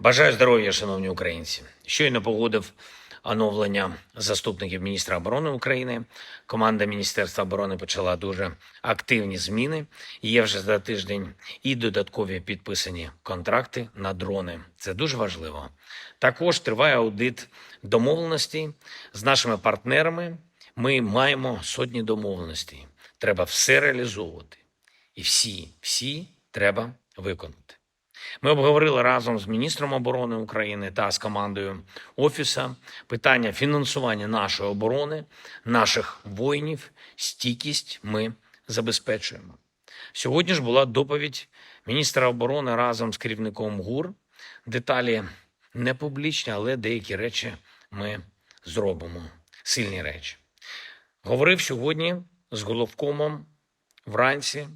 Бажаю здоров'я, шановні українці. Щойно погодив оновлення заступників міністра оборони України. Команда Міністерства оборони почала дуже активні зміни. Є вже за тиждень і додаткові підписані контракти на дрони. Це дуже важливо. Також триває аудит домовленостей з нашими партнерами. Ми маємо сотні домовленостей. Треба все реалізовувати. І всі, всі треба виконати. Ми обговорили разом з міністром оборони України та з командою офіса питання фінансування нашої оборони, наших воїнів. Стійкість ми забезпечуємо. Сьогодні ж була доповідь міністра оборони разом з керівником ГУР. Деталі не публічні, але деякі речі ми зробимо. Сильні речі. Говорив сьогодні з головкомом вранці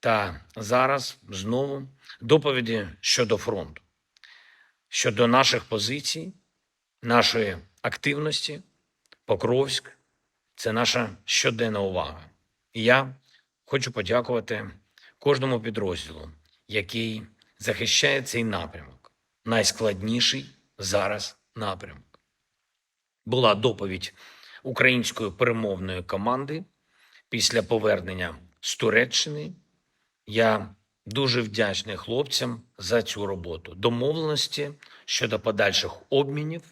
та зараз знову доповіді щодо фронту, щодо наших позицій, нашої активності. Покровськ це наша щоденна увага. І я хочу подякувати кожному підрозділу, який захищає цей напрямок, найскладніший зараз напрямок. Була доповідь української перемовної команди після повернення з Туреччини. Я дуже вдячний хлопцям за цю роботу. Домовленості щодо подальших обмінів.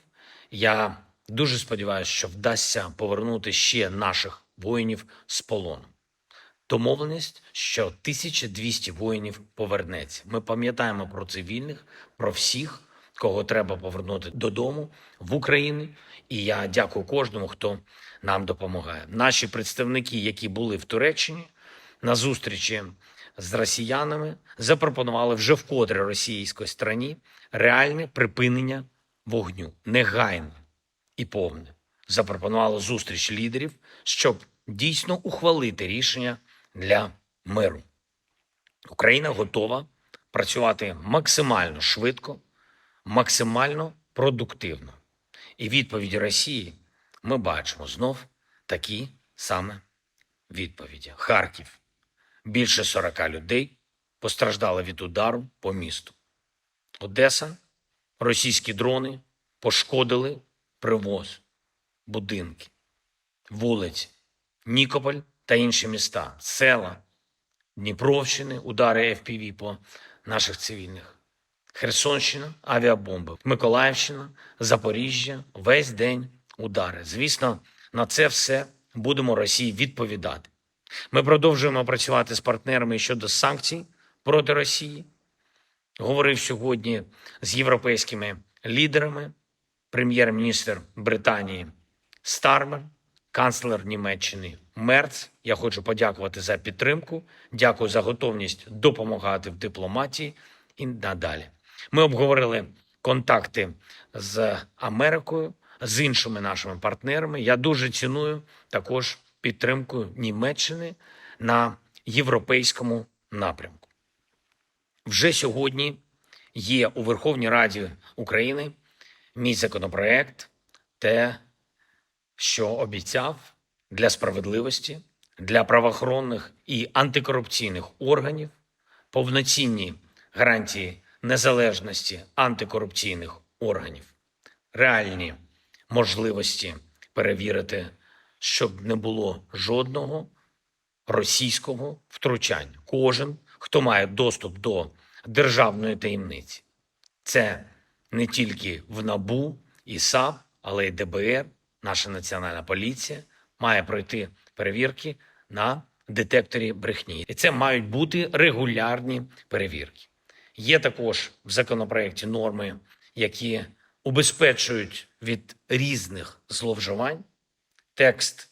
Я дуже сподіваюся, що вдасться повернути ще наших воїнів з полону. Домовленість, що 1200 воїнів повернеться. Ми пам'ятаємо про цивільних, про всіх, кого треба повернути додому в Україну. І я дякую кожному, хто нам допомагає. Наші представники, які були в Туреччині на зустрічі з росіянами, запропонували вже вкотре російській стороні реальне припинення вогню, негайне і повне. Запропонували зустріч лідерів, щоб дійсно ухвалити рішення для миру. Україна готова працювати максимально швидко, максимально продуктивно. І відповіді Росії ми бачимо знов такі саме відповіді. Харків. Більше 40 людей постраждали від удару по місту. Одеса. Російські дрони пошкодили привоз, будинки, вулиці, Нікополь та інші міста, села, Дніпровщини, удари FPV по наших цивільних. Херсонщина, авіабомби, Миколаївщина, Запоріжжя, весь день удари. Звісно, на це все будемо Росії відповідати. Ми продовжуємо працювати з партнерами щодо санкцій проти Росії. Говорив сьогодні з європейськими лідерами, прем'єр-міністр Британії Стармер, канцлер Німеччини Мерц. Я хочу подякувати за підтримку. Дякую за готовність допомагати в дипломатії і надалі. Ми обговорили контакти з Америкою, з іншими нашими партнерами. Я дуже ціную також підтримку Німеччини на європейському напрямку. Вже сьогодні є у Верховній Раді України мій законопроект, те, що обіцяв для справедливості, для правоохоронних і антикорупційних органів повноцінні гарантії незалежності антикорупційних органів, реальні можливості перевірити, щоб не було жодного російського втручання. Кожен, хто має доступ до державної таємниці, це не тільки в НАБУ і САП, але й ДБР, наша національна поліція має пройти перевірки на детекторі брехні. І це мають бути регулярні перевірки. Є також в законопроекті норми, які убезпечують від різних зловживань. Текст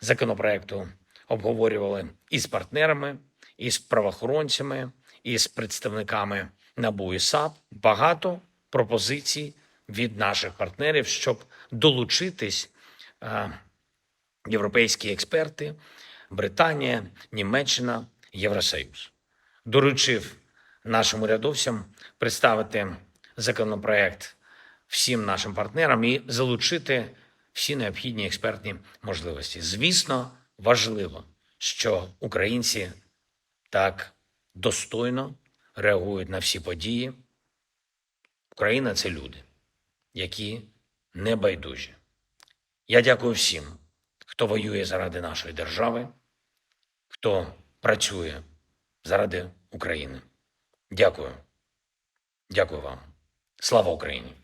законопроекту обговорювали і з партнерами, і з правоохоронцями, і представниками НАБУ і САП. Багато пропозицій від наших партнерів, щоб долучитись е, європейські експерти, Британія, Німеччина, Євросоюз. Доручив нашим урядовцям представити законопроект всім нашим партнерам і залучити всі необхідні експертні можливості. Звісно, важливо, що українці так достойно реагують на всі події. Україна це люди, які не байдужі. Я дякую всім, хто воює заради нашої держави, хто працює заради України. Дякую. Дякую вам. Слава Україні!